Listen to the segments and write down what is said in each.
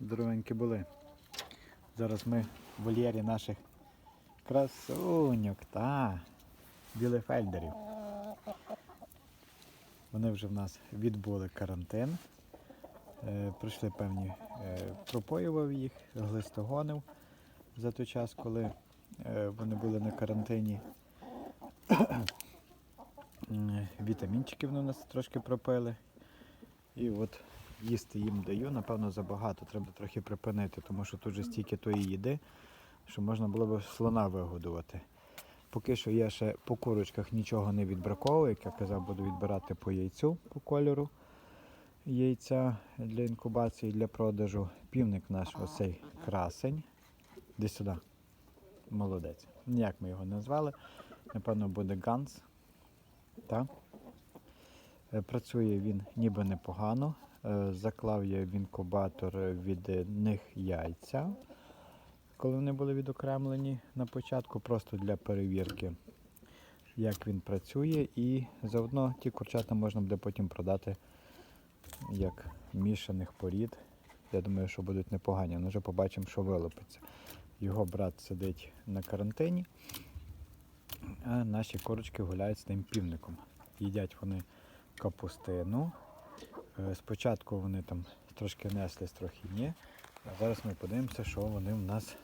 здоровенькі були. Зараз ми в вольєрі наших красуньок та білефельдерів. Вони вже в нас відбули карантин. Е, пройшли певні, е, пропоював їх, глистогонив за той час, коли е, вони були на карантині. Вітамінчики вони у нас трошки пропили. І от їсти їм даю, напевно, забагато. Треба трохи припинити, тому що тут же стільки тої їди, що можна було б слона вигодувати. Поки що я ще по курочках нічого не відбраковую, як я казав, буду відбирати по яйцю по кольору яйця для інкубації, для продажу. Півник наш оцей красень. Десь сюди. Молодець. Ніяк ми його не звали. Напевно, буде Ганс. Так. Е, Працює він ніби непогано. Е, Заклав я в інкубатор від них яйця, коли вони були відокремлені на початку, просто для перевірки, як він працює. І заодно ті курчата можна буде потім продати як мішаних порід. Я думаю, що будуть непогані. Ну, вже побачимо, що вилупиться. Його брат сидить на карантині, а наші курочки гуляють з тим півником. Їдять вони капустину. Е, Спочатку вони там трошки неслись, трохи ні. А зараз ми подивимося, що вони в нас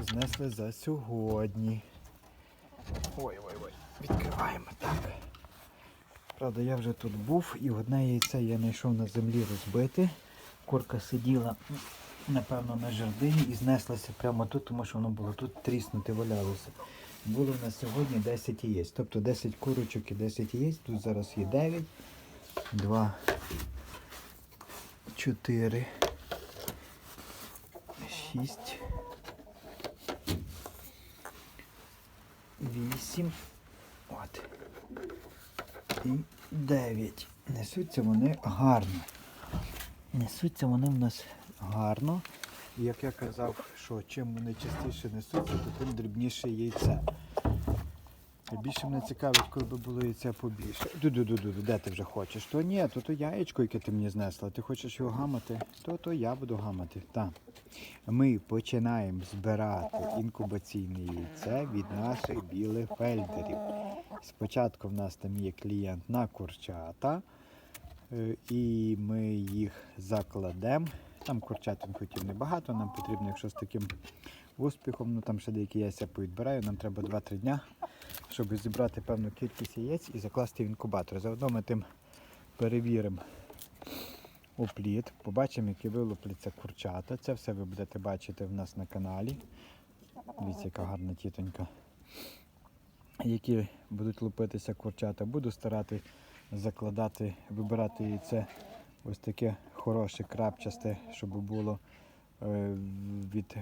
знесли за сьогодні. Ой-ой-ой, відкриваємо так. Правда, я вже тут був і одне яйце я знайшов на землі розбите. Курка сиділа, напевно, на жердині і знеслася прямо тут, тому що воно було тут тріснути, валялося. Було в нас сьогодні 10 яєць. Тобто 10 курочок і 10 яєць. Тут зараз є 9, 2, 4, 6, 8. От. І 9. Несуться вони гарно. Несуться вони в нас гарно. І як я казав, що чим вони частіше несуться, то тим дрібніше яйце. Більше мене цікавить, коли би було яйця побільше. Ду-ду-ду-ду, де ти вже хочеш? То ні, то то яєчко, яке ти мені знесла. Ти хочеш його гамати, то то я буду гамати. Так. Ми починаємо збирати інкубаційне яйце від наших білих фельдерів. Спочатку в нас там є клієнт на курчата, е, і ми їх закладемо. Там курчат хотів небагато, нам потрібно, якщо з таким успіхом, ну там ще деякі яйця повідбираю, нам треба 2-3 дня, щоб зібрати певну кількість яєць і закласти в інкубатор. Заодно ми тим перевіримо опліт, побачимо, які вилупляться курчата. Це все ви будете бачити в нас на каналі. Дивіться, яка гарна тітонька які будуть лупитися курчата. Буду старати закладати, вибирати яйце ось таке хороше, крапчасте, щоб було е, від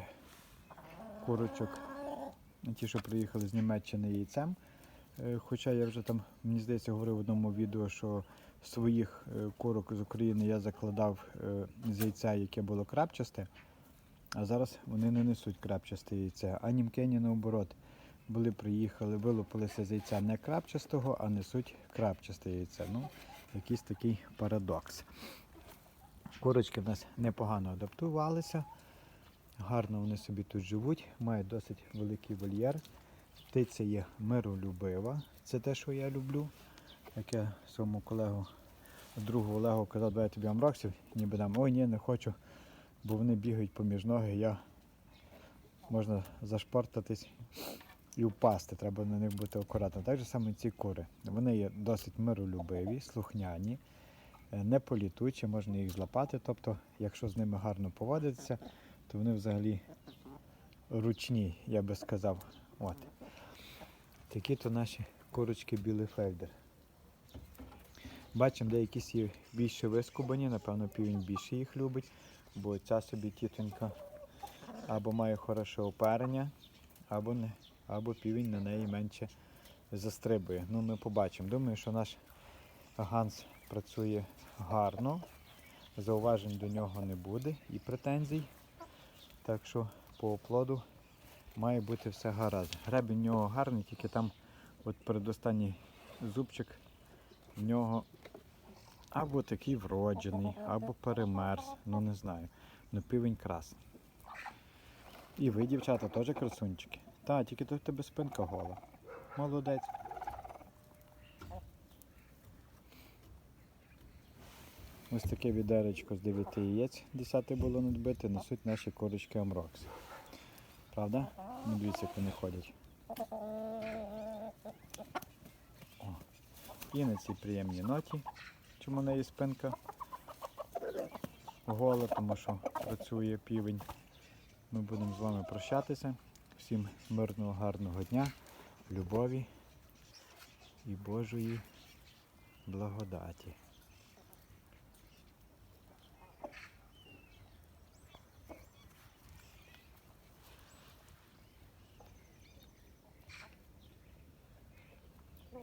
курочок, ті, що приїхали з Німеччини яйцем. Е, Хоча я вже там, мені здається, говорив в одному відео, що своїх е, курок з України я закладав е, з яйця, яке було крапчасте, а зараз вони не несуть крапчасте яйце, а німкені наоборот були, приїхали, вилупилися з яйця не крапчастого, а несуть крапчасте яйце. Ну, якийсь такий парадокс. Курочки в нас непогано адаптувалися. Гарно вони собі тут живуть, мають досить великий вольєр. Птиця є миролюбива. Це те, що я люблю. Як я своєму колегу, другу Олегу казав, давай я тобі амроксів, ніби дам, ой ні, не хочу, бо вони бігають поміж ноги, я можна зашпортатись і впасти, треба на них бути акуратним. Так же саме ці кури. Вони є досить миролюбиві, слухняні, е, не політучі, можна їх злапати. Тобто, якщо з ними гарно поводитися, то вони взагалі ручні, я би сказав. От. Такі то наші курочки білий фельдер. Бачимо, деякі сі більше вискубані, напевно, півень більше їх любить, бо ця собі тітонька або має хороше оперення, або не або півень на неї менше застрибує. Ну, ми побачимо. Думаю, що наш Ганс працює гарно, зауважень до нього не буде і претензій. Так що по оплоду має бути все гаразд. Гребінь в нього гарний, тільки там от передостанній зубчик в нього або такий вроджений, або перемерз, ну не знаю. Ну півень красний. І ви, дівчата, теж красунчики. Та, тільки тут в тебе спинка гола. Молодець. Ось таке відеречко з 9 яєць, 10 було надбите, несуть наші курочки Амрокс. Правда? Ну, дивіться, як вони ходять. О. І на цій приємній ноті, чому в неї спинка гола, тому що працює півень. Ми будемо з вами прощатися. Всім мирного, гарного дня, любові і Божої благодаті.